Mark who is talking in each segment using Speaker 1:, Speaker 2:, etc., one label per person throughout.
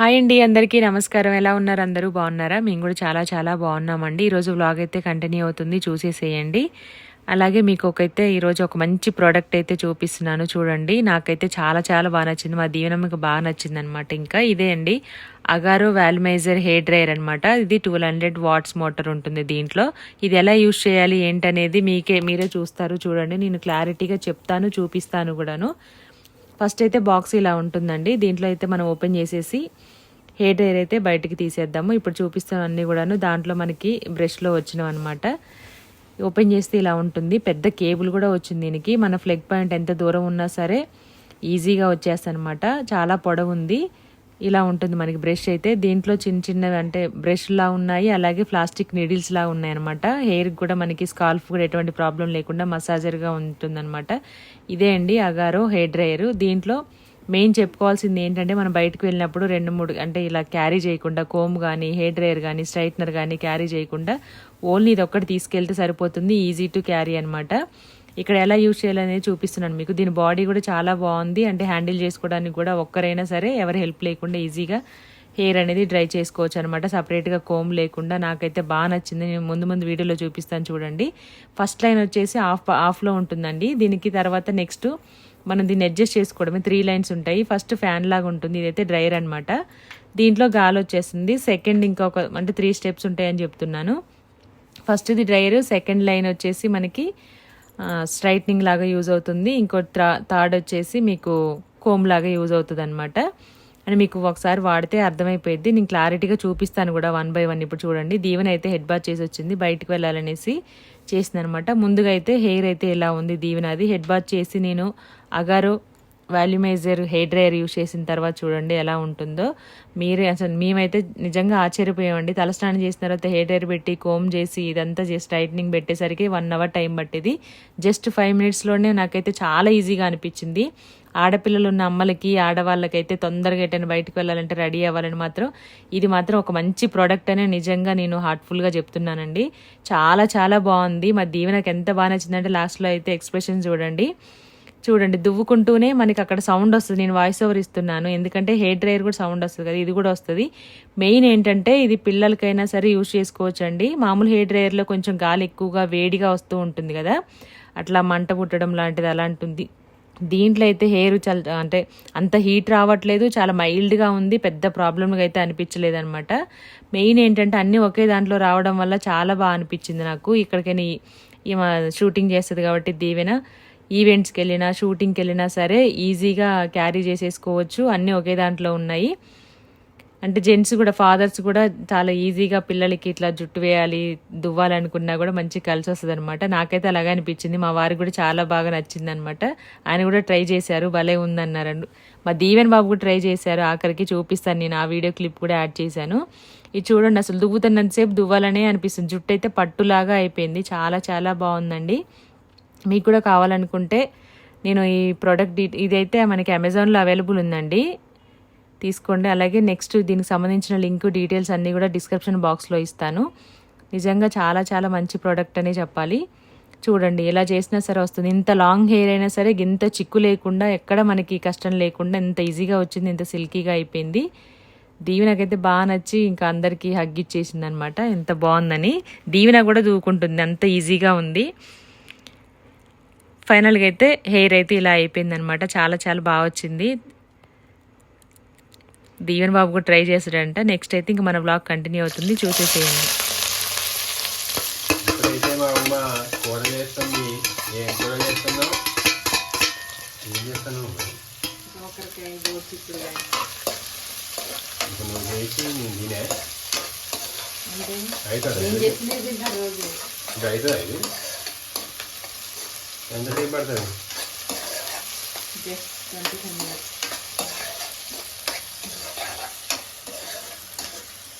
Speaker 1: Hi అండి అందరికీ నమస్కారం. ఎలా ఉన్నారు? అందరూ బాగున్నారా? మేము కూడా చాలా చాలా బాగున్నామండి. ఈరోజు వ్లాగ్ అయితే కంటిన్యూ అవుతుంది. చూసేసేయండి. అలాగే మీకు ఒకైతే ఈరోజు ఒక మంచి ప్రోడక్ట్ అయితే చూపిస్తున్నాను చూడండి. నాకైతే చాలా చాలా బాగా నచ్చింది. మా దీవెనమ్మకి బాగా నచ్చింది అనమాట ఇంకా ఇదే అండి. అగారో వాల్మైజర్ హెయిర్ డ్రైయర్ అనమాట ఇది టూ హండ్రెడ్ వాట్స్ మోటార్ ఉంటుంది దీంట్లో. ఇది ఎలా యూజ్ చేయాలి? ఏంటనేది మీకే మీరే చూస్తారు చూడండి. నేను క్లారిటీగా చెప్తాను చూపిస్తాను కూడాను. ఫస్ట్ అయితే బాక్స్ ఇలా ఉంటుందండి. దీంట్లో అయితే మనం ఓపెన్ చేసేసి హెయిర్ డ్రైయర్ అయితే బయటికి తీసేద్దాము. ఇప్పుడు చూపిస్తాను కూడాను దాంట్లో మనకి బ్రష్లో వచ్చినవి అనమాట ఓపెన్ చేస్తే ఇలా ఉంటుంది. పెద్ద కేబుల్ కూడా వచ్చింది దీనికి. మన ఫ్లెగ్ పాయింట్ ఎంత దూరం ఉన్నా సరే ఈజీగా వచ్చేస్తుంది అనమాట చాలా పొడవు ఉంది. ఇలా ఉంటుంది మనకి బ్రష్ అయితే. దీంట్లో చిన్న చిన్నవి అంటే బ్రష్లా ఉన్నాయి అలాగే ప్లాస్టిక్ నీడిల్స్ లా ఉన్నాయి అనమాట హెయిర్కి కూడా మనకి స్కాల్ఫ్ కూడా ఎటువంటి ప్రాబ్లం లేకుండా మసాజర్గా ఉంటుందన్నమాట. ఇదే అండి అగారో హెయిర్ డ్రైయర్. దీంట్లో మెయిన్ చెప్పుకోవాల్సింది ఏంటంటే మనం బయటకు వెళ్ళినప్పుడు రెండు మూడు అంటే ఇలా క్యారీ చేయకుండా కోమ్ కానీ హెయిర్ డ్రైయర్ కానీ స్ట్రైట్నర్ కానీ క్యారీ చేయకుండా ఓన్లీ ఇది ఒక్కటి తీసుకెళ్తే సరిపోతుంది ఈజీ టు క్యారీ అనమాట ఇక్కడ ఎలా యూజ్ చేయాలనేది చూపిస్తున్నాను మీకు. దీని బాడీ కూడా చాలా బాగుంది. అంటే హ్యాండిల్ చేసుకోవడానికి కూడా ఒక్కరైనా సరే ఎవరి హెల్ప్ లేకుండా ఈజీగా హెయిర్ అనేది డ్రై చేసుకోవచ్చు అనమాట సపరేట్గా కోమ్ లేకుండా నాకైతే బాగా నచ్చింది. నేను ముందు ముందు వీడియోలో చూపిస్తాను చూడండి. ఫస్ట్ లైన్ వచ్చేసి ఆఫ్ ఆఫ్లో ఉంటుందండి. దీనికి తర్వాత నెక్స్ట్ మనం దీన్ని అడ్జస్ట్ చేసుకోవడమే. త్రీ లైన్స్ ఉంటాయి. ఫస్ట్ ఫ్యాన్ లాగా ఉంటుంది. ఇదైతే డ్రైయర్ అనమాట దీంట్లో గాలి వచ్చేస్తుంది. సెకండ్ ఇంకొక అంటే త్రీ స్టెప్స్ ఉంటాయని చెప్తున్నాను. ఫస్ట్ది డ్రైయర్ సెకండ్ లైన్ వచ్చేసి మనకి స్ట్రైట్నింగ్ లాగా యూజ్ అవుతుంది. ఇంకో థర్డ్ వచ్చేసి మీకు కోమ్ లాగా యూజ్ అవుతుంది అనమాట అని మీకు ఒకసారి వాడితే అర్థమైపోయింది నేను క్లారిటీగా చూపిస్తాను కూడా వన్ బై వన్ ఇప్పుడు చూడండి దీవెన అయితే హెడ్ బాత్ చేసి వచ్చింది. బయటకు వెళ్ళాలనేసి చేసింది అనమాట ముందుగా అయితే హెయిర్ అయితే ఇలా ఉంది దీవెన? అది హెడ్ బాత్ చేసి నేను Agaro volumizer hair dryer use చేసిన తర్వాత చూడండి ఎలా ఉంటుందో. మీరే అసలు మేమైతే నిజంగా ఆశ్చర్యపోయామండి. తలస్నానం చేసిన తర్వాత హెయిర్ డ్రైయర్ పెట్టి కోమ్ చేసి ఇదంతా చేసి టైట్నింగ్ పెట్టేసరికి వన్ అవర్ టైం పట్టేది. జస్ట్ ఫైవ్ మినిట్స్లోనే నాకైతే చాలా ఈజీగా అనిపించింది. ఆడపిల్లలు ఉన్న అమ్మలకి ఆడవాళ్ళకైతే తొందరగా ఎటైనా బయటకు వెళ్ళాలంటే రెడీ అవ్వాలని మాత్రం ఇది మాత్రం ఒక మంచి ప్రోడక్ట్ అనే నిజంగా నేను హార్ట్ఫుల్గా చెప్తున్నానండి. చాలా చాలా బాగుంది. మా దీవెనకు ఎంత బాగా నచ్చిందంటే లాస్ట్లో అయితే ఎక్స్ప్రెషన్ చూడండి. చూడండి దువ్వుకుంటూనే మనకి అక్కడ సౌండ్ వస్తుంది. నేను వాయిస్ ఓవర్ ఇస్తున్నాను. ఎందుకంటే హెయిర్ డ్రైయర్ కూడా సౌండ్ వస్తుంది కదా ఇది కూడా వస్తుంది. మెయిన్ ఏంటంటే ఇది పిల్లలకైనా సరే యూజ్ చేసుకోవచ్చు అండి మామూలు హెయిర్ డ్రైయర్లో కొంచెం గాలి ఎక్కువగా వేడిగా వస్తూ ఉంటుంది కదా. అట్లా మంట పుట్టడం లాంటిది అలాంటిది దీంట్లో అయితే హెయిర్ చాలా అంటే అంత హీట్ రావట్లేదు. చాలా మైల్డ్గా ఉంది. పెద్ద ప్రాబ్లమ్గా అయితే అనిపించలేదు అనమాట మెయిన్ ఏంటంటే అన్నీ ఒకే దాంట్లో రావడం వల్ల చాలా బాగా అనిపించింది నాకు. ఇక్కడికైనా షూటింగ్ చేస్తుంది కాబట్టి దీవెన. ఈవెంట్స్కి వెళ్ళినా షూటింగ్కి వెళ్ళినా సరే ఈజీగా క్యారీ చేసేసుకోవచ్చు. అన్నీ ఒకే దాంట్లో ఉన్నాయి. అంటే జెంట్స్ కూడా ఫాదర్స్ కూడా చాలా ఈజీగా పిల్లలకి ఇట్లా జుట్టు వేయాలి దువ్వాలనుకున్నా కూడా మంచి కలిసి వస్తుంది అనమాట నాకైతే అలాగే అనిపించింది. మా వారికి కూడా చాలా బాగా నచ్చింది అనమాట ఆయన కూడా ట్రై చేశారు. భలే ఉందన్నారు. మా దీవెన్ బాబు కూడా ట్రై చేశారు. ఆఖరికి చూపిస్తాను నేను. ఆ వీడియో క్లిప్ కూడా యాడ్ చేశాను. ఇది చూడండి. అసలు దువ్వుతున్నంతసేపు దువ్వాలనే అనిపిస్తుంది. జుట్టు అయితే పట్టులాగా అయిపోయింది. చాలా చాలా బాగుందండి. మీకు కూడా కావాలనుకుంటే నేను ఈ ప్రోడక్ట్ డీ ఇదైతే మనకి అమెజాన్లో అవైలబుల్ ఉందండి. తీసుకోండి. అలాగే నెక్స్ట్ దీనికి సంబంధించిన లింక్ డీటెయిల్స్ అన్నీ కూడా డిస్క్రిప్షన్ బాక్స్లో ఇస్తాను. నిజంగా చాలా చాలా మంచి ప్రోడక్ట్ అనే చెప్పాలి. చూడండి ఎలా చేసినా సరే వస్తుంది. ఇంత లాంగ్ హెయిర్ అయినా సరే ఇంత చిక్కు లేకుండా ఎక్కడ మనకి కష్టం లేకుండా ఇంత ఈజీగా వచ్చింది ఇంత సిల్కీగా అయిపోయింది. దీవెనకైతే బాగా నచ్చి ఇంకా అందరికీ హగ్ ఇచ్చేసింది అనమాట ఎంత బాగుందని. దీవెన కూడా దూకుంటుంది. అంత ఈజీగా ఉంది. ఫైనల్గా అయితే హెయిర్ అయితే ఇలా అయిపోయింది అనమాట చాలా చాలా బాగా వచ్చింది. దీవెన్ బాబు కూడా ట్రై చేసాడంట నెక్స్ట్ అయితే ఇంకా మన బ్లాగ్ కంటిన్యూ అవుతుంది. చూసేసేయండి.
Speaker 2: ఇప్పుడైతే మా అమ్మ కూర చేస్తుంది. ఏం కూర చేస్తున్నావు ఏం చేస్తాను ఇప్పుడు నువ్వు చేసి నేను తినే. అవుతుంది ఇది? అవుతుందా ఇది? ఎంతసేపు పడుతుంది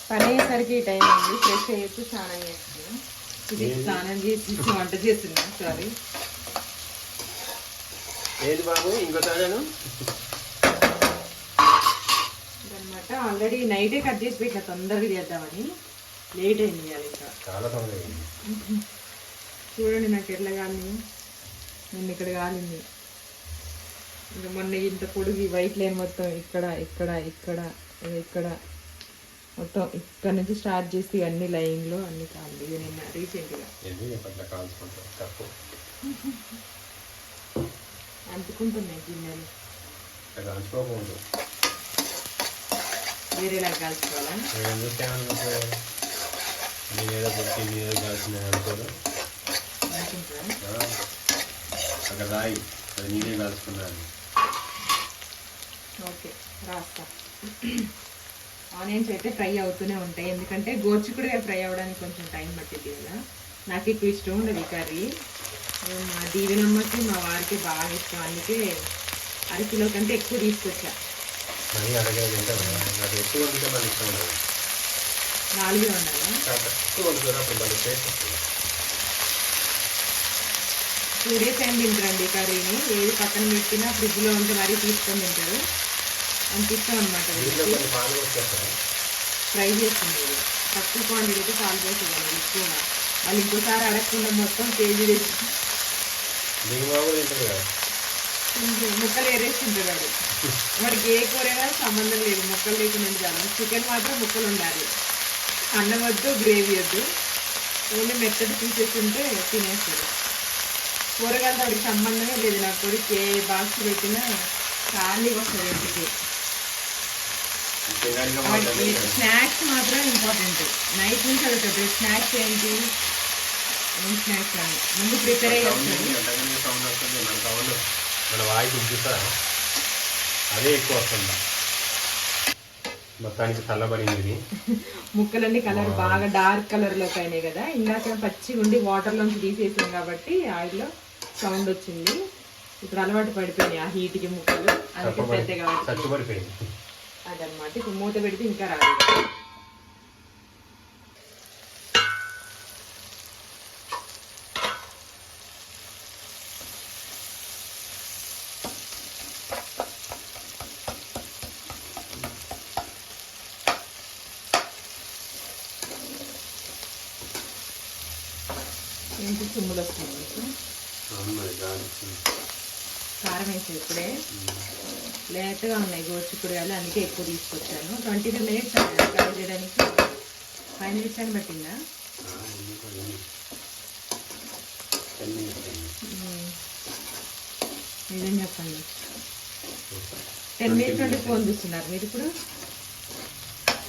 Speaker 1: పని అయ్యేసరికి టైం అయింది ఫ్రెష్ అయ్యేసి స్నానం చేస్తున్నాను ఇది స్నానం చేసి వంట చేస్తున్నా సారీ
Speaker 2: ఏది బాబు ఇంకో తాగాను?
Speaker 1: అనమాట ఆల్రెడీ నైటే కట్ చేసి పెట్టిన తొందరగా చేద్దామని. లేట్ అయింది ఇంకా.
Speaker 2: చాలా తొందరగా.
Speaker 1: చూడండి నాకు ఎట్లా కాలింది నిన్న ఇక్కడ కాలింది ఇంకా మొన్న ఇంత పొడుగు వైట్ లైన్ మొత్తం ఇక్కడ ఇక్కడ ఇక్కడ
Speaker 3: ఇక్కడ. మొత్తం ఇక్కడ నుంచి స్టార్ట్ చేసి ఇవన్నీ లైన్లో అన్ని కాదు ఇది నిన్న రీసెంట్గా. అంటుకుంటున్నాయి గిన్నెలు. వేరేలా కాల్చుకోవాలా?
Speaker 2: అక్కడ రాయి అది నేనే కాల్చుకున్నాను
Speaker 3: ఓకే రాస్తా. ఆనియన్స్ అయితే ఫ్రై అవుతూనే ఉంటాయి. ఎందుకంటే గోర్చికుడుగా ఫ్రై అవ్వడానికి కొంచెం టైం పట్టింది కదా. నాకు ఎక్కువ ఇష్టం ఉండదు కర్రీ. మా దీవెనమ్మకి మా వారికి బాగా ఇష్టం. అందుకే అరకిలో కంటే ఎక్కువ తీసుకొచ్చా.
Speaker 2: మనీ అడగదు తింటే నాకు ఎక్కువ వండితే మళ్ళీ ఇష్టం ఉండదు
Speaker 3: నాలుగే ఉండాలా
Speaker 2: చాలా తక్కువ వండుతారు అప్పుడు మళ్ళీ టేస్ట్ వస్తుంది
Speaker 3: టూ డేస్ అయింది తింటారండి కర్రీని? ఏది పక్కన పెట్టినా ఫ్రిడ్జ్లో ఉంటే మరీ తీసుకొని తింటారు. అంత ఇష్టం అనమాట ఫ్రై చేస్తుంది. తక్కువ క్వాంటిటీతో పాలు పోసేదాన్ని ఎక్కువ వాళ్ళు ఇంకోసారి అడగకుండా మొత్తం కేజీ తెచ్చి ముక్కలు ఏరేసి తింటాడు వాడికి ఏ కూరైనా సంబంధం లేదు. ముక్కలు లేకుండా చాలు చికెన్ మాత్రం ముక్కలు ఉండాలి. అన్నం వద్దు గ్రేవీ వద్దు. ఓన్లీ మెత్తడి పీసెస్ ఉంటే తినేస్తాడు కూరగాయలతో సంబంధమే లేదు. నా కొడుకు ఏ బాక్స్ పెట్టినా ఖాళీగా వస్తుంది ఇంటికి. స్నాక్స్ మాత్రం ఇంపార్టెంట్. నైట్ నుంచి అడుగుతాడు స్నాక్స్ ఏంటి? ఏం స్నాక్స్ అని. ముందు ప్రిపేర్ అయ్యి
Speaker 2: మన వాయిస్ ఉంచుతారా అదే ఎక్కువ వస్తుంది? మొత్తానికి చల్లబడింది ఇది.
Speaker 3: ముక్కలన్నీ కలర్ బాగా డార్క్ కలర్లోకి అయినాయి కదా. ఇందాక పచ్చిగా ఉండి వాటర్ లోంచి తీసేసాం కాబట్టి ఆయిల్లో సౌండ్ వచ్చింది. ఇప్పుడు అలవాటు పడిపోయినాయి ఆ హీట్కి ముక్కలు. అందుకే పెద్దగా అదనమాట ఇప్పుడు మూత పెడితే ఇంకా రాదు. ఏంటి తుమ్ములు వస్తుంది కారం వేసి ఇప్పుడే. లేతగా ఉన్నాయి గోచుకుడుగాలు అందుకే ఎక్కువ తీసుకొచ్చాను. ట్వంటీ ఫైవ్ మినిట్స్ ఫ్రై చేయడానికి ఫైవ్ మినిట్స్ అని పట్టిందా. నిజం చెప్పండి. టెన్ మినిట్స్ నుండి ఫోన్ చూస్తున్నారు మీరు ఇప్పుడు?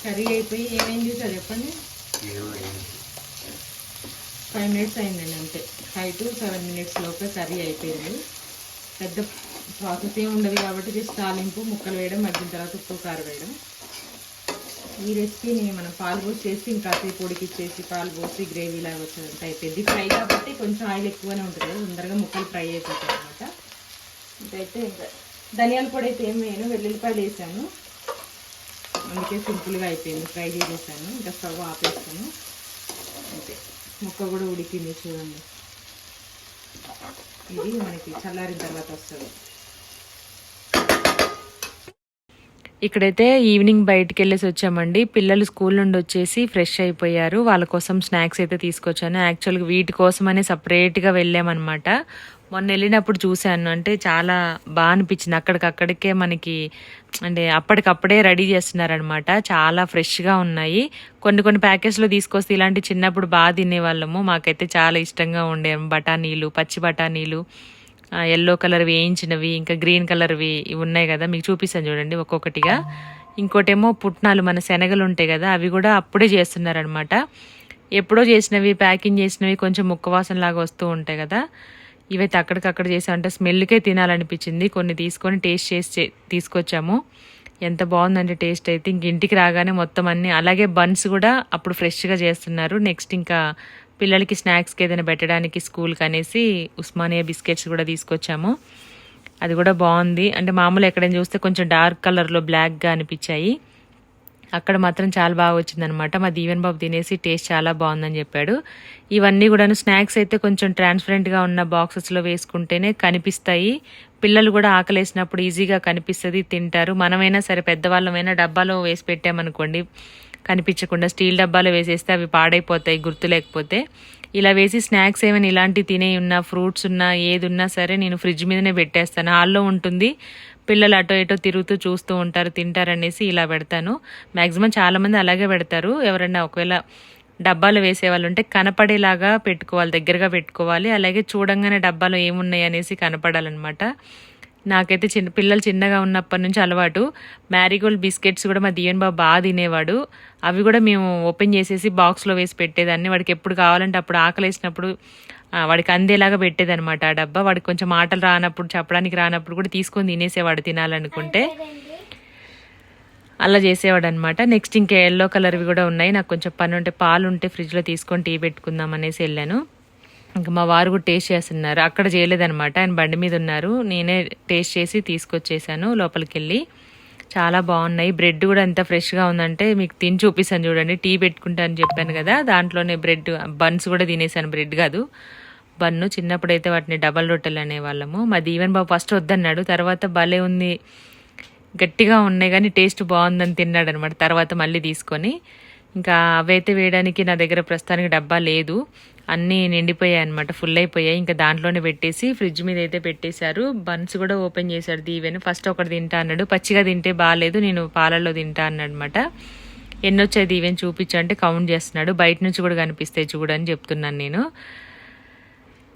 Speaker 3: కర్రీ అయిపోయి ఏమేం చూసారు చెప్పండి. ఫైవ్ మినిట్స్ అయిందండి అంతే. ఫైవ్ టు సెవెన్ మినిట్స్ లోపే కర్రీ అయిపోయింది. పెద్ద ప్రాసెస్ ఏమి ఉండదు కాబట్టి జస్ట్ తాలింపు ముక్కలు వేయడం మగ్గిన తర్వాత ఉప్పు కారు వేయడం. ఈ రెసిపీని మనం పాలు పోసి చేసి ఇంకా కాసేపు ఉడికిచ్చేసి పాలు పోసి గ్రేవీ లాగా వచ్చేదంతా అయిపోయింది. ఫ్రై కాబట్టి కొంచెం ఆయిల్ ఎక్కువనే ఉంటుంది తొందరగా ముక్కలు ఫ్రై అయిపోతాయి అనమాట ఇదైతే ఇంకా ధనియాల పొడి అయితే ఏం వేయను వెల్లుల్లిపాయలు వేసాను. అందుకే సింపుల్గా అయిపోయింది. ఫ్రై చేసేసాను. ఇంకా స్టవ్ ఆపేస్తాను. అంతే. ముక్క కూడా ఉడికింది చూడండి. ఇది మనకి చల్లారిన తర్వాత వస్తుంది. ఇక్కడైతే ఈవినింగ్ బయటికి వెళ్ళేసి వచ్చామండి. పిల్లలు స్కూల్ నుండి వచ్చేసి ఫ్రెష్ అయిపోయారు. వాళ్ళ కోసం స్నాక్స్ అయితే తీసుకొచ్చాను. యాక్చువల్గా వీటి కోసమనే సపరేట్గా వెళ్ళామన్నమాట. మొన్న వెళ్ళినప్పుడు చూశాను. అంటే చాలా బాగా అనిపించింది. అక్కడికక్కడికే మనకి అంటే అప్పటికప్పుడే రెడీ చేస్తున్నారనమాట. చాలా ఫ్రెష్గా ఉన్నాయి. కొన్ని కొన్ని ప్యాకెట్స్లో తీసుకొస్తే ఇలాంటి చిన్నప్పుడు బాగా తినేవాళ్ళము. మాకైతే చాలా ఇష్టంగా ఉండే బఠానీలు పచ్చి బఠానీలు ఎల్లో కలర్ వేయించినవి ఇంకా గ్రీన్ కలర్వి ఇవి ఉన్నాయి కదా. మీకు చూపిస్తాను చూడండి ఒక్కొక్కటిగా. ఇంకోటేమో పుట్నాలు మన శనగలు ఉంటాయి కదా అవి కూడా అప్పుడే చేస్తున్నారనమాట. ఎప్పుడో చేసినవి ప్యాకింగ్ చేసినవి కొంచెం ముక్కవాసన లాగా వస్తూ ఉంటాయి కదా. ఇవైతే అక్కడికక్కడ అంటే స్మెల్కే తినాలనిపించింది. కొన్ని తీసుకొని టేస్ట్ చేసి చే- తీసుకొచ్చాము. ఎంత బాగుందంటే టేస్ట్ అయితే. ఇంక ఇంటికి రాగానే మొత్తం అన్నీ అలాగే బన్స్ కూడా అప్పుడు ఫ్రెష్గా చేస్తున్నారు. నెక్స్ట్ ఇంకా పిల్లలకి స్నాక్స్కి ఏదైనా పెట్టడానికి స్కూల్కి అనేసి ఉస్మానియా బిస్కెట్స్ కూడా తీసుకొచ్చాము. అది కూడా బాగుంది. అంటే మామూలు ఎక్కడైనా చూస్తే కొంచెం డార్క్ కలర్లో బ్లాక్గా అనిపించాయి. అక్కడ మాత్రం చాలా బాగా వచ్చిందనమాట మా దీవెన్ బాబు తినేసి టేస్ట్ చాలా బాగుందని చెప్పాడు. ఇవన్నీ కూడాను స్నాక్స్ అయితే కొంచెం ట్రాన్స్పరెంట్గా ఉన్న బాక్సెస్లో వేసుకుంటేనే కనిపిస్తాయి. పిల్లలు కూడా ఆకలేసినప్పుడు ఈజీగా కనిపిస్తుంది తింటారు. మనమైనా సరే పెద్దవాళ్ళమైనా డబ్బాలో వేసి పెట్టామనుకోండి కనిపించకుండా స్టీల్ డబ్బాలో వేసేస్తే అవి పాడైపోతాయి గుర్తు లేకపోతే ఇలా వేసి స్నాక్స్ ఏమైనా ఇలాంటివి తినే ఉన్నా ఫ్రూట్స్ ఉన్నా ఏది ఉన్నా సరే నేను ఫ్రిడ్జ్ మీదనే పెట్టేస్తాను. హాల్లో ఉంటుంది.
Speaker 1: పిల్లలు అటో ఇటో తిరుగుతూ చూస్తూ ఉంటారు తింటారనేసి ఇలా పెడతాను. మ్యాక్సిమం చాలామంది అలాగే పెడతారు. ఎవరైనా ఒకవేళ డబ్బాలు వేసే వాళ్ళు ఉంటే కనపడేలాగా పెట్టుకోవాలి దగ్గరగా పెట్టుకోవాలి. అలాగే చూడంగానే డబ్బాలో ఏమున్నాయి అనేసి కనపడాలన్నమాట. నాకైతే చిన్న పిల్లలు చిన్నగా ఉన్నప్పటి నుంచి అలవాటు. మ్యారీగోల్డ్ బిస్కెట్స్ కూడా మా దీవెన్ బాబు బాగా తినేవాడు. అవి కూడా మేము ఓపెన్ చేసేసి బాక్స్లో వేసి పెట్టేదాన్ని. వాడికి ఎప్పుడు కావాలంటే అప్పుడు ఆకలి వేసినప్పుడు వాడికి అందేలాగా పెట్టేదనమాట ఆ డబ్బా. వాడికి కొంచెం మాటలు రానప్పుడు చెప్పడానికి రానప్పుడు కూడా తీసుకొని తినేసేవాడు తినాలనుకుంటే. అలా చేసేవాడు అనమాట నెక్స్ట్ ఇంకా ఎల్లో కలర్వి కూడా ఉన్నాయి. నాకు కొంచెం పని ఉంటే పాలు ఉంటే ఫ్రిడ్జ్లో తీసుకొని టీ పెట్టుకుందాం అనేసి వెళ్ళాను. ఇంకా మా వారు కూడా టేస్ట్ చేస్తున్నారు. అక్కడ చేయలేదనమాట ఆయన బండి మీద ఉన్నారు. నేనే టేస్ట్ చేసి తీసుకొచ్చేసాను లోపలికి వెళ్ళి చాలా బాగున్నాయి. బ్రెడ్ కూడా ఎంత ఫ్రెష్గా ఉందంటే మీకు తిని చూపిస్తాను చూడండి. టీ పెట్టుకుంటాను చెప్పాను కదా దాంట్లోనే బ్రెడ్ బన్స్ కూడా తినేసాను. బ్రెడ్ కాదు. బన్ను చిన్నప్పుడైతే వాటిని డబల్ రొట్టెలు అనేవాళ్ళము. మా దీవెన్ బాబు ఫస్ట్ వద్దన్నాడు. తర్వాత భలే ఉంది. గట్టిగా ఉన్నాయి కానీ టేస్ట్ బాగుందని తిన్నాడు అనమాట తర్వాత మళ్ళీ తీసుకొని. ఇంకా అవైతే వేయడానికి నా దగ్గర ప్రస్తుతానికి డబ్బా లేదు. అన్నీ నిండిపోయాయి అనమాట ఫుల్ అయిపోయాయి. ఇంకా దాంట్లోనే పెట్టేసి ఫ్రిడ్జ్ మీద అయితే పెట్టేశారు. బన్స్ కూడా ఓపెన్ చేశాడు దీవెన్. ఫస్ట్ ఒకటి తింటా అన్నాడు. పచ్చిగా తింటే బాగాలేదు నేను పాలల్లో తింటా అన్నాడు అనమాట ఎన్ని వచ్చాయి దీవెన్ చూపించు అంటే కౌంట్ చేస్తున్నాడు. బయట నుంచి కూడా కనిపిస్తాయి చూడని చెప్తున్నాను నేను.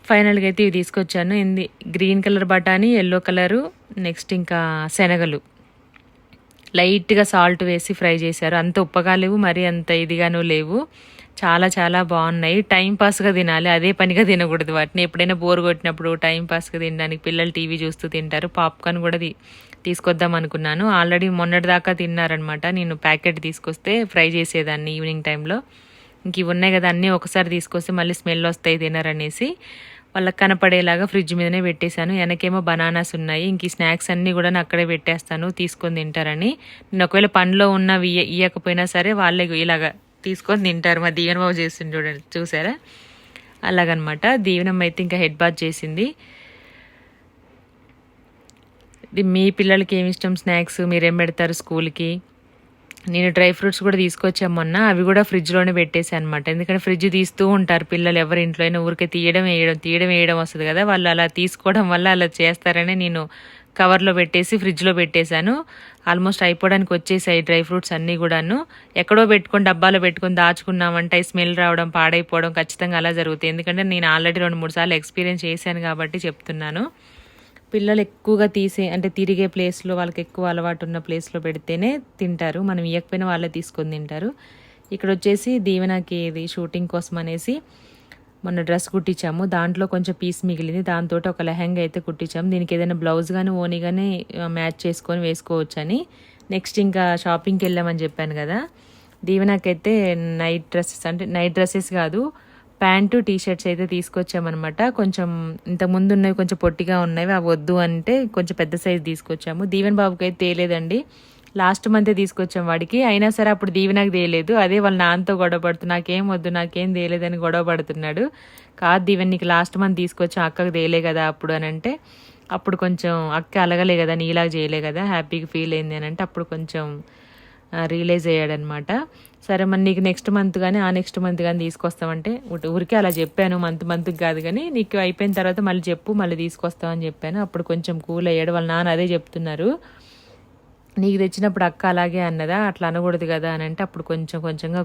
Speaker 1: ఫైనల్గా అయితే ఇవి తీసుకొచ్చాను. ఇది గ్రీన్ కలర్ బఠానీ ఎల్లో కలరు నెక్స్ట్ ఇంకా శనగలు. లైట్గా సాల్ట్ వేసి ఫ్రై చేశారు. అంత ఉప్పగా లేవు. మరి అంత ఇదిగాను లేవు. చాలా చాలా బాగున్నాయి. టైం పాస్గా తినాలి. అదే పనిగా తినకూడదు వాటిని. ఎప్పుడైనా బోర్ కొట్టినప్పుడు టైం పాస్గా తినడానికి పిల్లలు టీవీ చూస్తూ తింటారు. పాప్కార్న్ కూడా తీసుకొద్దాం అనుకున్నాను. ఆల్రెడీ మొన్నటి దాకా తిన్నారనమాట నేను ప్యాకెట్ తీసుకొస్తే ఫ్రై చేసేదాన్ని ఈవినింగ్ టైంలో ఇంక ఇవి ఉన్నాయి కదా అన్నీ ఒకసారి తీసుకొస్తే మళ్ళీ స్మెల్ వస్తాయి తినరనేసి. వాళ్ళకి కనపడేలాగా ఫ్రిడ్జ్ మీదనే పెట్టేశాను. వెనకేమో బనానాస్ ఉన్నాయి. ఇంక స్నాక్స్ అన్నీ కూడా నేను అక్కడే పెట్టేస్తాను. తీసుకొని తింటారని. నేను ఒకవేళ పండ్లో ఉన్నవి ఇయ్య- ఇయ్యకపోయినా సరే వాళ్ళే ఇలాగ తీసుకొని తింటారు. మా దీవెన బాబు చేసింది చూడండి చూసారా? అలాగనమాట. దీవెనమ్మ అయితే ఇంకా హెడ్ బాత్ చేసింది. ఇది మీ పిల్లలకి ఏమి ఇష్టం? స్నాక్స్ మీరేం పెడతారు స్కూల్కి? నేను డ్రై ఫ్రూట్స్ కూడా తీసుకొచ్చాం మొన్న. అవి కూడా ఫ్రిడ్జ్లోనే పెట్టేసాను అనమాట ఎందుకంటే ఫ్రిడ్జ్ తీస్తూ ఉంటారు పిల్లలు ఎవరి ఇంట్లో అయినా. ఊరికే తీయడం వేయడం తీయడం వేయడం వస్తుంది కదా. వాళ్ళు అలా తీసుకోవడం వల్ల అలా చేస్తారని నేను కవర్లో పెట్టేసి ఫ్రిడ్జ్లో పెట్టేశాను. ఆల్మోస్ట్ అయిపోవడానికి వచ్చేసాయి డ్రై ఫ్రూట్స్ అన్నీ కూడాను. ఎక్కడో పెట్టుకొని డబ్బాలో పెట్టుకొని దాచుకున్నామంటే స్మెల్ రావడం పాడైపోవడం ఖచ్చితంగా అలా జరుగుతాయి. ఎందుకంటే నేను ఆల్రెడీ రెండు మూడు సార్లు ఎక్స్పీరియన్స్ చేశాను కాబట్టి చెప్తున్నాను. పిల్లలు ఎక్కువగా తీసే అంటే తిరిగే ప్లేస్లో వాళ్ళకి ఎక్కువ అలవాటు ఉన్న ప్లేస్లో పెడితేనే తింటారు. మనం ఇవ్వకపోయినా వాళ్ళే తీసుకొని తింటారు. ఇక్కడ వచ్చేసి దీవెనకి ఇది షూటింగ్ కోసం అనేసి మొన్న డ్రెస్ కుట్టించాము. దాంట్లో కొంచెం పీస్ మిగిలింది. దాంతో ఒక లెహంగా అయితే కుట్టించాము. దీనికి ఏదైనా బ్లౌజ్ కానీ ఓని కానీ మ్యాచ్ చేసుకొని వేసుకోవచ్చని. నెక్స్ట్ ఇంకా షాపింగ్కి వెళ్ళామని చెప్పాను కదా. దీవెనకైతే నైట్ డ్రెస్సెస్ అంటే నైట్ డ్రెస్సెస్ కాదు ప్యాంటు టీ షర్ట్స్ అయితే తీసుకొచ్చామన్నమాట. కొంచెం ఇంతకుముందు ముందు ఉన్నవి కొంచెం పొట్టిగా ఉన్నవి. అవి వద్దు అంటే కొంచెం పెద్ద సైజ్ తీసుకొచ్చాము. దీవెన్ బాబుకి అయితే తేలేదండి. లాస్ట్ మంతే తీసుకొచ్చాం వాడికి. అయినా సరే అప్పుడు దీవెనకు తేలేదు. అదే వాళ్ళ నాన్నతో గొడవ పడుతు నాకేం వద్దు నాకేం తేలేదని గొడవ పడుతున్నాడు. కాదు దీవెన్ నీకు లాస్ట్ మంత్ తీసుకొచ్చాం అక్కకు తేలే కదా అప్పుడు అని అంటే అప్పుడు కొంచెం అక్క అలగలే కదా నీలాగా చేయలే కదా హ్యాపీగా ఫీల్ అయింది అని అంటే అప్పుడు కొంచెం రియలైజ్ అయ్యాడనమాట సరే మరి నీకు నెక్స్ట్ మంత్ కానీ ఆ నెక్స్ట్ మంత్ కానీ తీసుకొస్తామంటే ఊరికే అలా చెప్పాను మంత్ మంత్కి కాదు కానీ నీకు అయిపోయిన తర్వాత మళ్ళీ చెప్పు మళ్ళీ తీసుకొస్తామని చెప్పాను. అప్పుడు కొంచెం కూల్ అయ్యాడు. వాళ్ళ నాన్న అదే చెప్తున్నారు. నీకు తెచ్చినప్పుడు అక్క అలాగే అన్నదా? అట్లా అనకూడదు కదా అని అంటే అప్పుడు కొంచెం కొంచెంగా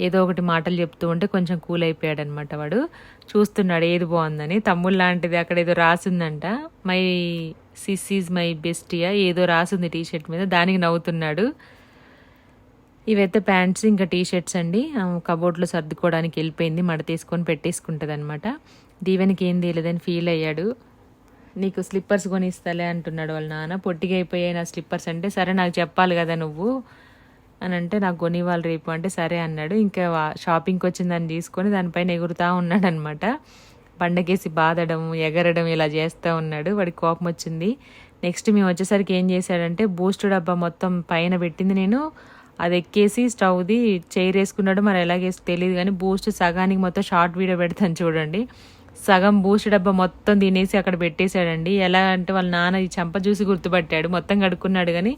Speaker 1: ఏదో ఒకటి మాటలు చెప్తూ ఉంటే కొంచెం కూల్ అయిపోయాడు అనమాట వాడు. చూస్తున్నాడు ఏది బాగుందని. తమ్ముళ్ళు లాంటిది అక్కడ ఏదో రాసిందంట. మై సిస్ ఈజ్ మై బెస్టియా ఏదో రాసింది టీ షర్ట్ మీద. దానికి నవ్వుతున్నాడు. ఇవైతే ప్యాంట్స్ ఇంకా టీ షర్ట్స్ అండి కబోర్డ్లో సర్దుకోవడానికి వెళ్ళిపోయింది. మడ తీసుకొని పెట్టేసుకుంటుంది అనమాట దీవెనికి ఏం తెలియదని ఫీల్ అయ్యాడు. నీకు స్లిప్పర్స్ కొనిస్తాలే అంటున్నాడు వాళ్ళ నాన్న. పొట్టిగా అయిపోయాయి నా స్లిప్పర్స్ అంటే సరే నాకు చెప్పాలి కదా నువ్వు అని అంటే నాకు కొనివ్వాలి రేపు అంటే సరే అన్నాడు. ఇంకా షాపింగ్కి వచ్చిన దాన్ని తీసుకొని దానిపైన ఎగురుతా ఉన్నాడు అనమాట పండగేసి బాదడం ఎగరడం ఇలా చేస్తూ ఉన్నాడు. వాడికి కోపం వచ్చింది. నెక్స్ట్ మేము వచ్చేసరికి ఏం చేశాడంటే బూస్ట్ డబ్బా మొత్తం పైన పెట్టింది నేను. అది ఎక్కేసి స్టవ్ది చైర్ వేసుకున్నాడు. మరి ఎలాగేసి తెలియదు కానీ బూస్ట్ సగానికి మొత్తం షార్ట్ వీడియో పెడతాను చూడండి. సగం బూస్ట్ డబ్బా మొత్తం తినేసి అక్కడ పెట్టేశాడండి. ఎలా అంటే వాళ్ళ నాన్న ఈ చంప చూసి గుర్తుపట్టాడు. మొత్తం కడుక్కున్నాడు కానీ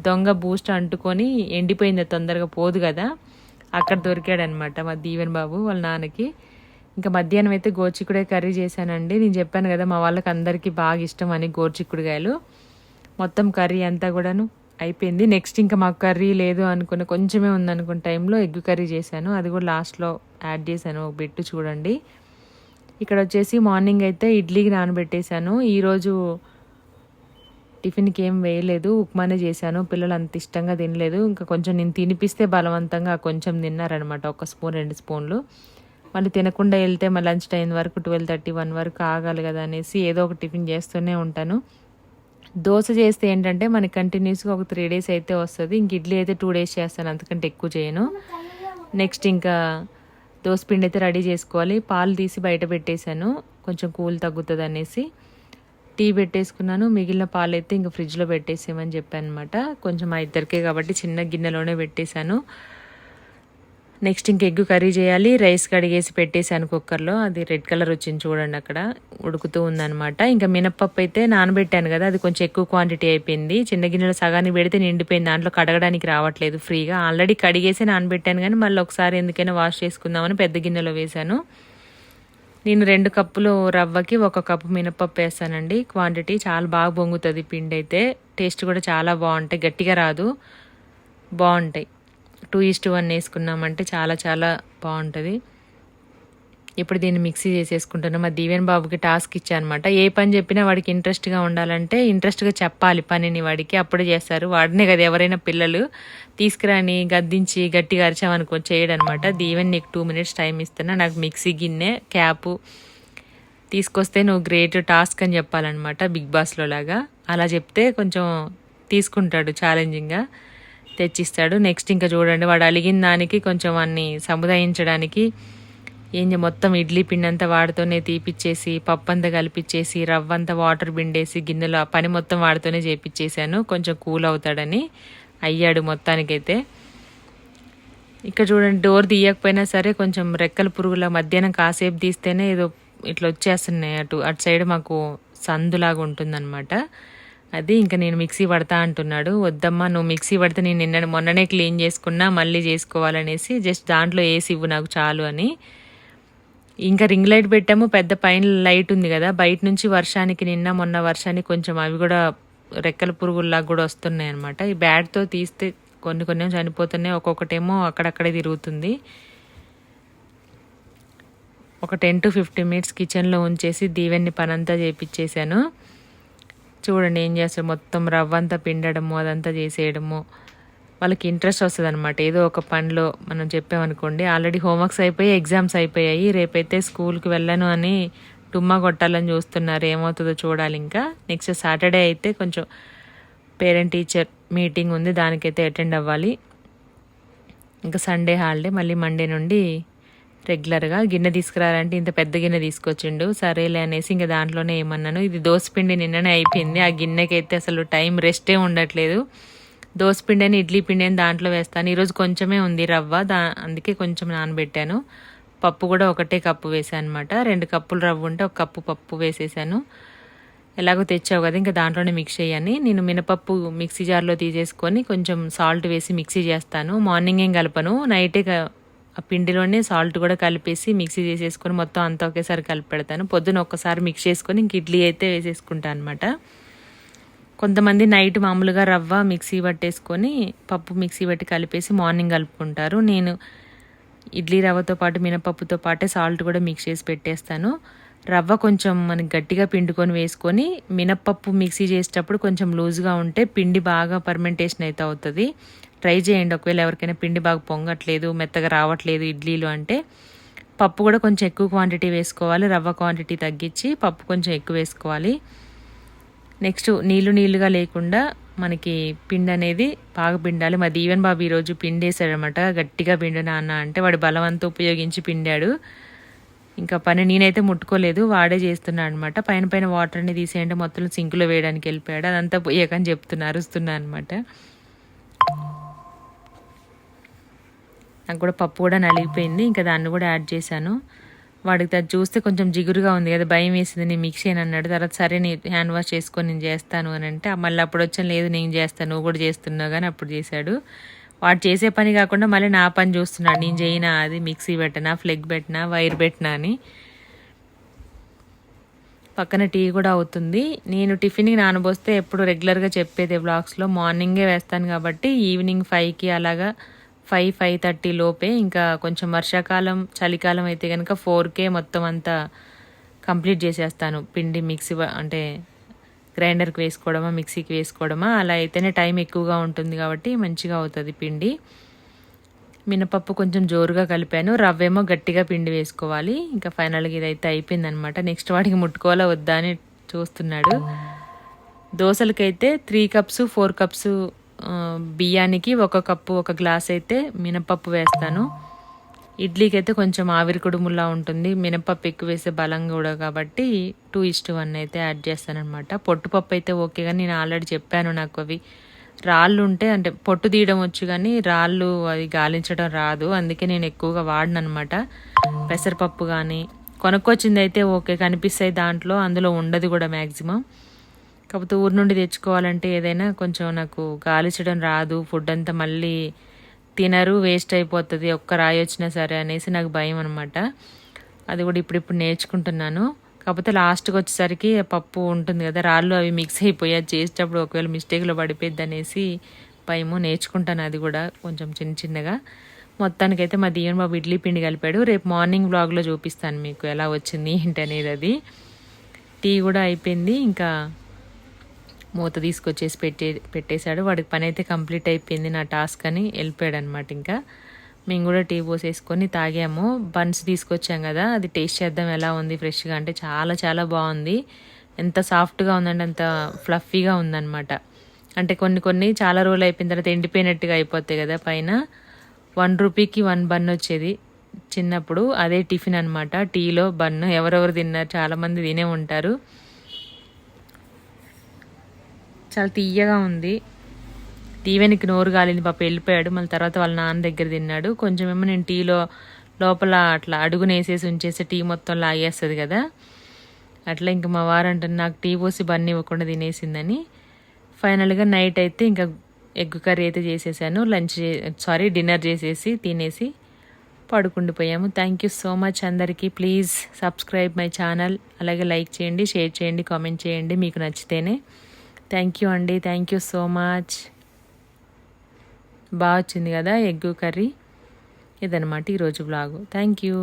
Speaker 1: దొంగ బూస్ట్ అంటుకొని ఎండిపోయింది. తొందరగా పోదు కదా. అక్కడ దొరికాడనమాట మా దీవెన్ బాబు వాళ్ళ నాన్నకి. ఇంకా మధ్యాహ్నం అయితే గోచిక్కుడే కర్రీ చేశానండి. నేను చెప్పాను కదా మా వాళ్ళకి అందరికీ బాగా ఇష్టం అని గోర్చిక్కుడుగాయలు. మొత్తం కర్రీ అంతా కూడాను అయిపోయింది. నెక్స్ట్ ఇంకా మాకు కర్రీ లేదు అనుకున్న కొంచెమే ఉందనుకున్న టైంలో ఎగ్ కర్రీ చేశాను. అది కూడా లాస్ట్లో యాడ్ చేశాను. ఒక బిట్టు చూడండి. ఇక్కడ వచ్చేసి మార్నింగ్ అయితే ఇడ్లీకి నానబెట్టేశాను. ఈరోజు టిఫిన్కి ఏం వేయలేదు ఉప్మానే చేశాను. పిల్లలు అంత ఇష్టంగా తినలేదు. ఇంకా కొంచెం నేను తినిపిస్తే బలవంతంగా కొంచెం తిన్నారనమాట ఒక స్పూన్ రెండు స్పూన్లు. మళ్ళీ తినకుండా వెళ్తే మళ్ళీ లంచ్ టైం వరకు ట్వెల్వ్ థర్టీ వన్ వరకు ఆగాలి కదా అనేసి ఏదో ఒక టిఫిన్ చేస్తూనే ఉంటాను. దోశ చేస్తే ఏంటంటే మనకి కంటిన్యూస్గా ఒక త్రీ డేస్ అయితే వస్తుంది. ఇంక ఇడ్లీ అయితే టూ డేస్ చేస్తాను అంతకంటే ఎక్కువ చేయను. నెక్స్ట్ ఇంకా దోసపిండి అయితే రెడీ చేసుకోవాలి. పాలు తీసి బయట పెట్టేశాను. కొంచెం కూల్ తగ్గుతుంది అనేసి. టీ పెట్టేసుకున్నాను. మిగిలిన పాలు అయితే ఇంకా ఫ్రిడ్జ్లో పెట్టేసేమని చెప్పాను అనమాట కొంచెం మా ఇద్దరికే కాబట్టి చిన్న గిన్నెలోనే పెట్టేశాను. నెక్స్ట్ ఇంక ఎగ్ కర్రీ చేయాలి. రైస్ కడిగేసి పెట్టేసాను కుక్కర్లో. అది రెడ్ కలర్ వచ్చింది చూడండి అక్కడ. ఉడుకుతూ ఉందనమాట ఇంకా మినప్పప్పు అయితే నానబెట్టాను కదా అది కొంచెం ఎక్కువ క్వాంటిటీ అయిపోయింది. చిన్న గిన్నెలో సగానికి పెడితే నిండిపోయింది. దాంట్లో కడగడానికి రావట్లేదు ఫ్రీగా. ఆల్రెడీ కడిగేసి నానబెట్టాను కానీ మళ్ళీ ఒకసారి ఎందుకైనా వాష్ చేసుకుందామని పెద్ద గిన్నెలో వేశాను. నేను రెండు కప్పులు రవ్వకి ఒక కప్పు మినపప్పు వేస్తానండి. క్వాంటిటీ చాలా బాగా పొంగుతుంది పిండి అయితే. టేస్ట్ కూడా చాలా బాగుంటాయి. గట్టిగా రాదు. బాగుంటాయి. టూ ఈస్ట్ వన్ వేసుకున్నామంటే చాలా చాలా బాగుంటుంది. ఇప్పుడు దీన్ని మిక్సీ చేసేసుకుంటున్నాం. మా దీవెన్ బాబుకి టాస్క్ ఇచ్చానమాట. ఏ పని చెప్పినా వాడికి ఇంట్రెస్ట్గా ఉండాలంటే ఇంట్రెస్ట్గా చెప్పాలి పనిని వాడికి. అప్పుడే చేస్తారు. వాడినే కదా ఎవరైనా పిల్లలు తీసుకురాని గద్దించి గట్టిగా అరిచామనుకో చేయడనమాట. దీవెన్ నీకు టూ మినిట్స్ టైం ఇస్తున్నా. నాకు మిక్సీ గిన్నె క్యాపు తీసుకొస్తే నువ్వు గ్రేట్ టాస్క్ అని చెప్పాలన్నమాట బిగ్ బాస్లో లాగా. అలా చెప్తే కొంచెం తీసుకుంటాడు ఛాలెంజింగ్గా తెచ్చిస్తాడు. నెక్స్ట్ ఇంకా చూడండి వాడు అలిగిన దానికి కొంచెం అన్ని సముదాయించడానికి ఏం మొత్తం ఇడ్లీ పిండి అంతా వాడితోనే తీపిచ్చేసి పప్పు అంతా కలిపిచ్చేసి రవ్వ అంతా వాటర్ పిండేసి గిన్నెలో ఆ పని మొత్తం వాడితోనే చేపిచ్చేసాను. కొంచెం కూల్ అవుతాడని అయ్యాడు మొత్తానికైతే. ఇక్కడ చూడండి డోర్ తీయకపోయినా సరే కొంచెం రెక్కల పురుగుల మధ్యాహ్నం కాసేపు తీస్తేనే ఏదో ఇట్లా వచ్చేస్తున్నాయి అటు అటు సైడ్ మాకు సందులాగా ఉంటుందన్నమాట. అది ఇంకా నేను మిక్సీ పడతా అంటున్నాడు. వద్దమ్మా నువ్వు మిక్సీ పడితే నేను నిన్న మొన్ననే క్లీన్ చేసుకున్నా మళ్ళీ చేసుకోవాలనేసి జస్ట్ దాంట్లో వేసి ఇవ్వు నాకు చాలు అని. ఇంకా రింగ్ లైట్ పెట్టాము పెద్ద పైన లైట్ ఉంది కదా బయట నుంచి వర్షానికి నిన్న మొన్న వర్షానికి కొంచెం అవి కూడా రెక్కల పురుగుల్లాగా కూడా వస్తున్నాయి అనమాట ఈ బ్యాట్తో తీస్తే కొన్ని కొన్ని చనిపోతున్నాయి ఒక్కొక్కటేమో అక్కడక్కడే తిరుగుతుంది. ఒక టెన్ టు ఫిఫ్టీన్ మినిట్స్ కిచెన్లో ఉంచేసి దీవెన్ని పనంతా చేపించేశాను చూడండి ఏం చేస్తారు. మొత్తం రవ్వ అంతా పిండడము అదంతా చేసేయడము. వాళ్ళకి ఇంట్రెస్ట్ వస్తుంది అనమాట ఏదో ఒక పనిలో మనం చెప్పామనుకోండి ఆల్రెడీ హోంవర్క్స్ అయిపోయి ఎగ్జామ్స్ అయిపోయాయి. రేపైతే స్కూల్కి వెళ్ళను అని టుమ్మా కొట్టాలని చూస్తున్నారు. ఏమవుతుందో చూడాలి ఇంకా. నెక్స్ట్ సాటర్డే అయితే కొంచెం పేరెంట్ టీచర్ మీటింగ్ ఉంది. దానికైతే అటెండ్ అవ్వాలి. ఇంకా సండే హాలిడే మళ్ళీ మండే నుండి రెగ్యులర్గా గిన్నె తీసుకురారంటే ఇంత పెద్ద గిన్నె తీసుకొచ్చిండు. సరేలే అనేసి ఇంకా దాంట్లోనే ఏమన్నాను ఇది దోసపిండి నిన్ననే అయిపోయింది. ఆ గిన్నెకి అయితే అసలు టైం రెస్టే ఉండట్లేదు. దోసపిండి అని ఇడ్లీ పిండి అని దాంట్లో వేస్తాను. ఈరోజు కొంచెమే ఉంది రవ్వ దా అందుకే కొంచెం నానబెట్టాను. పప్పు కూడా ఒకటే కప్పు వేసాను అనమాట రెండు కప్పులు రవ్వ ఉంటే ఒక కప్పు పప్పు వేసేసాను. ఎలాగో తెచ్చావు కదా ఇంకా దాంట్లోనే మిక్స్ చేయని నేను మినపప్పు మిక్సీ జార్లో తీసేసుకొని కొంచెం సాల్ట్ వేసి మిక్సీ చేస్తాను. మార్నింగ్ ఏం కలపను? నైటే ఆ పిండిలోనే సాల్ట్ కూడా కలిపేసి మిక్సీ చేసేసుకొని మొత్తం అంతా ఒకేసారి కలిపి పెడతాను పొద్దున ఒక్కసారి మిక్స్ చేసుకొని ఇంక ఇడ్లీ అయితే వేసేసుకుంటాను అనమాట కొంతమంది నైట్ మామూలుగా రవ్వ మిక్సీ పట్టేసుకొని పప్పు మిక్సీ పట్టి కలిపేసి మార్నింగ్ కలుపుకుంటారు. నేను ఇడ్లీ రవ్వతో పాటు మినపప్పుతో పాటే సాల్ట్ కూడా మిక్స్ చేసి పెట్టేస్తాను. రవ్వ కొంచెం మనకి గట్టిగా పిండుకొని వేసుకొని మినపప్పు మిక్సీ చేసేటప్పుడు కొంచెం లూజ్గా ఉంటే పిండి బాగా పర్మెంటేషన్ అయితే అవుతుంది. ట్రై చేయండి ఒకవేళ ఎవరికైనా పిండి బాగా పొంగట్లేదు మెత్తగా రావట్లేదు ఇడ్లీలు అంటే పప్పు కూడా కొంచెం ఎక్కువ క్వాంటిటీ వేసుకోవాలి రవ్వ క్వాంటిటీ తగ్గించి పప్పు కొంచెం ఎక్కువ వేసుకోవాలి. నెక్స్ట్ నీళ్ళు నీళ్ళుగా లేకుండా మనకి పిండి అనేది బాగా పిండాలి. మా దీవెన్ బాబు ఈరోజు పిండేశాడనమాట. గట్టిగా పిండు నాన్న అంటే వాడు బలవంతా ఉపయోగించి పిండాడు. ఇంకా పని నేనైతే ముట్టుకోలేదు వాడే చేస్తున్నాడు అనమాట పైన పైన వాటర్ని తీసేయండి మొత్తం సింకులో వేయడానికి వెళ్ళిపోయాడు. అదంతా పోయాకని చెప్తున్నా అరుస్తున్నా అనమాట. నాకు కూడా పప్పు కూడా నలిగిపోయింది. ఇంకా దాన్ని కూడా యాడ్ చేశాను. వాడికి అది చూస్తే కొంచెం జిగురుగా ఉంది కదా భయం వేసింది. నేను మిక్సీ అని అన్నాడు. తర్వాత సరే నీ హ్యాండ్ వాష్ చేసుకొని నేను చేస్తాను అని అంటే మళ్ళీ అప్పుడు వచ్చాను. లేదు నేను చేస్తాను. నువ్వు కూడా చేస్తున్నావు కానీ అప్పుడు చేశాడు. వాడు చేసే పని కాకుండా మళ్ళీ నా పని చూస్తున్నాడు. నేను చేయనా? అది మిక్సీ పెట్టనా? ఫ్లెగ్ పెట్టినా? వైర్ పెట్టినా? అని. పక్కన టీ కూడా అవుతుంది. నేను టిఫిన్కి నానబోస్తే ఎప్పుడు రెగ్యులర్గా చెప్పేది బ్లాగ్స్లో మార్నింగే వేస్తాను కాబట్టి ఈవినింగ్ ఫైవ్కి అలాగా ఫైవ్ ఫైవ్ థర్టీ లోపే ఇంకా కొంచెం వర్షాకాలం చలికాలం అయితే కనుక ఫోర్కే మొత్తం అంతా కంప్లీట్ చేసేస్తాను. పిండి మిక్సీ అంటే గ్రైండర్కి వేసుకోవడమా మిక్సీకి వేసుకోవడమా అలా అయితేనే టైం ఎక్కువగా ఉంటుంది కాబట్టి మంచిగా అవుతుంది పిండి. మినపప్పు కొంచెం జోరుగా కలిపాను రవ్వేమో గట్టిగా పిండి వేసుకోవాలి. ఇంకా ఫైనల్గా ఇదైతే అయిపోయింది అనమాట నెక్స్ట్ వాడికి ముట్టుకోవాలా వద్దా అని చూస్తున్నాడు. దోశలకైతే త్రీ కప్స్ ఫోర్ కప్స్ బియ్యానికి ఒక కప్పు ఒక గ్లాస్ అయితే మినపప్పు వేస్తాను. ఇడ్లీకి అయితే కొంచెం ఆవిరి కుడుములా ఉంటుంది. మినపప్పు ఎక్కువ వేసే బలం కూడా కాబట్టి టూ ఇస్ట్ వన్ అయితే యాడ్ చేస్తానమాట పొట్టుపప్పు అయితే ఓకే కానీ నేను ఆల్రెడీ చెప్పాను నాకు అవి. రాళ్ళు ఉంటే అంటే పొట్టు తీయడం వచ్చు కానీ రాళ్ళు అది గాలించడం రాదు. అందుకే నేను ఎక్కువగా వాడను అనమాట పెసరపప్పు కానీ కొనుక్కొచ్చింది అయితే ఓకే కనిపిస్తాయి దాంట్లో. అందులో ఉండదు కూడా మ్యాక్సిమం కాకపోతే ఊరి నుండి తెచ్చుకోవాలంటే ఏదైనా కొంచెం నాకు గాలిచడం రాదు ఫుడ్ అంతా మళ్ళీ తినరు వేస్ట్ అయిపోతుంది ఒక్క రాయి వచ్చినా సరే అనేసి నాకు భయం అనమాట అది కూడా ఇప్పుడిప్పుడు నేర్చుకుంటున్నాను. కాకపోతే లాస్ట్కి వచ్చేసరికి పప్పు ఉంటుంది కదా రాళ్ళు అవి మిక్స్ అయిపోయి అది చేసేటప్పుడు ఒకవేళ మిస్టేక్లో పడిపోద్ది అనేసి భయము నేర్చుకుంటాను అది కూడా కొంచెం చిన్న చిన్నగా. మొత్తానికైతే మా దీవెన్ బాబు ఇడ్లీ పిండి కలిపాడు. రేపు మార్నింగ్ బ్లాగ్లో చూపిస్తాను మీకు ఎలా వచ్చింది ఏంటి అనేది అది. టీ కూడా అయిపోయింది ఇంకా మూత తీసుకొచ్చేసి పెట్టే పెట్టేశాడు. వాడికి పని అయితే కంప్లీట్ అయిపోయింది నా టాస్క్ అని వెళ్ళిపోయాడు అనమాట ఇంకా. మేము కూడా టీ పోసేసుకొని తాగాము. బన్స్ తీసుకొచ్చాం కదా అది టేస్ట్ చేద్దాం ఎలా ఉంది ఫ్రెష్గా అంటే చాలా చాలా బాగుంది. ఎంత సాఫ్ట్గా ఉందంటే అంత ఫ్లఫీగా ఉందన్నమాట. అంటే కొన్ని కొన్ని చాలా రోజులు అయిపోయిన తర్వాత ఎండిపోయినట్టుగా అయిపోతాయి కదా పైన. వన్ రూపీకి వన్ బన్ వచ్చేది చిన్నప్పుడు. అదే టిఫిన్ అనమాట టీలో బన్ను ఎవరెవరు తిన్నారు చాలామంది తినే ఉంటారు. చాలా తీయగా ఉంది. దీవెనికి నోరు కాలింది పాప వెళ్ళిపోయాడు. మళ్ళీ తర్వాత వాళ్ళ నాన్న దగ్గర తిన్నాడు. కొంచెం ఏమో నేను టీలో లోపల అట్లా అడుగునేసేసి ఉంచేసి టీ మొత్తం లాగేస్తుంది కదా. అట్లా ఇంక మా వారు అంటుంది నాకు టీ పోసి బన్నీ ఇవ్వకుండా తినేసిందని. ఫైనల్గా నైట్ అయితే ఇంకా ఎగ్ కర్రీ అయితే చేసేసాను. లంచ్ సారీ డిన్నర్ చేసేసి తినేసి పడుకుండిపోయాము థ్యాంక్ యూ సో మచ్ అందరికీ. ప్లీజ్ సబ్స్క్రైబ్ మై ఛానల్ అలాగే లైక్ చేయండి షేర్ చేయండి కామెంట్ చేయండి. మీకు నచ్చితేనే. థ్యాంక్ యూ అండి. థ్యాంక్ యూ సో మచ్ బాగా వచ్చింది కదా ఎగ్ కర్రీ? ఇదనమాట ఈరోజు బ్లాగు థ్యాంక్ యూ